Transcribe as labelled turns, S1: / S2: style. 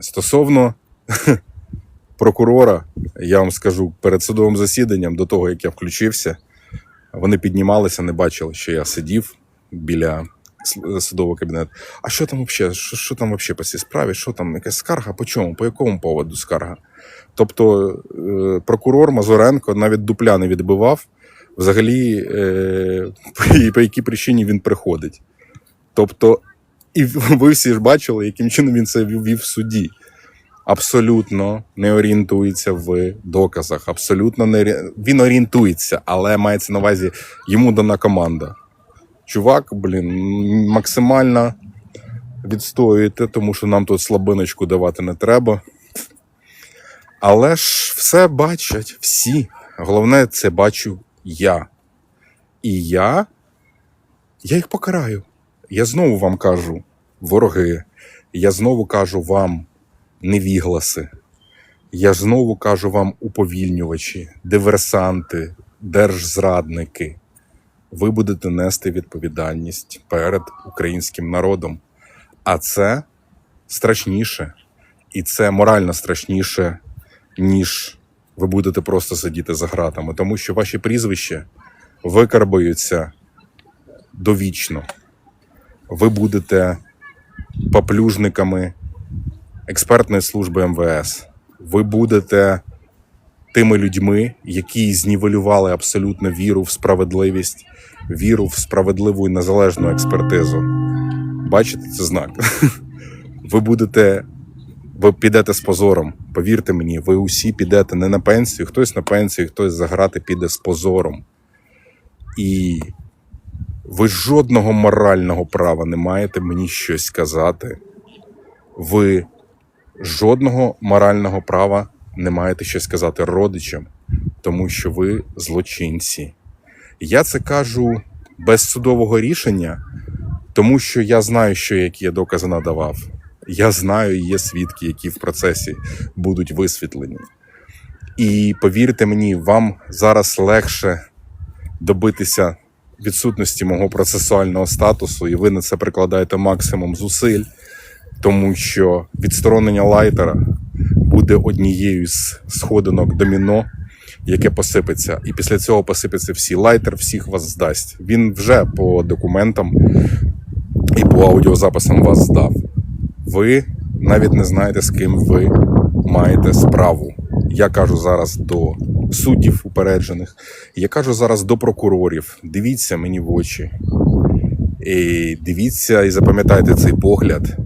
S1: Стосовно прокурора, я вам скажу, перед судовим засіданням, до того як я включився, вони піднімалися, не бачили, що я сидів біля судового кабінету. А що там взагалі? Що, що там взагалі по цій справі? Що там? Якась скарга? По чому? По якому поводу скарга? Тобто е, прокурор Мазуренко навіть дупля не відбивав, взагалі, е, по якій причині він приходить. Тобто, і ви всі ж бачили, яким чином він це вів в суді. Абсолютно не орієнтується в доказах. Абсолютно не він орієнтується, але мається на увазі йому дана команда. Чувак, блін, максимально відстоюєте, тому що нам тут слабиночку давати не треба. Але ж все бачать всі. Головне, це бачу я. І я, я їх покараю. Я знову вам кажу, вороги, я знову кажу вам невігласи. Я знову кажу вам уповільнювачі, диверсанти, держзрадники. Ви будете нести відповідальність перед українським народом. А це страшніше, і це морально страшніше, ніж ви будете просто сидіти за ґратами, тому що ваші прізвища викарбуються довічно. Ви будете поплюжниками експертної служби МВС. Ви будете тими людьми, які знівелювали абсолютно віру в справедливість, віру в справедливу і незалежну експертизу. Бачите, це знак. Ви будете, ви підете з позором. Повірте мені, ви усі підете не на пенсію, хтось на пенсію, хтось за грати піде з позором. І ви жодного морального права не маєте мені щось сказати. Ви жодного морального права не маєте щось сказати родичам, тому що ви злочинці. Я це кажу без судового рішення, тому що я знаю, що які я докази надавав. Я знаю, є свідки, які в процесі будуть висвітлені. І повірте мені, вам зараз легше добитися відсутності мого процесуального статусу, і ви на це прикладаєте максимум зусиль, тому що відсторонення лайтера буде однією з сходинок доміно, яке посипеться. І після цього посипеться всі. Лайтер всіх вас здасть. Він вже по документам і по аудіозаписам вас здав. Ви навіть не знаєте, з ким ви маєте справу. Я кажу зараз до суддів упереджених, я кажу зараз до прокурорів. Дивіться мені в очі. І дивіться і запам'ятайте цей погляд.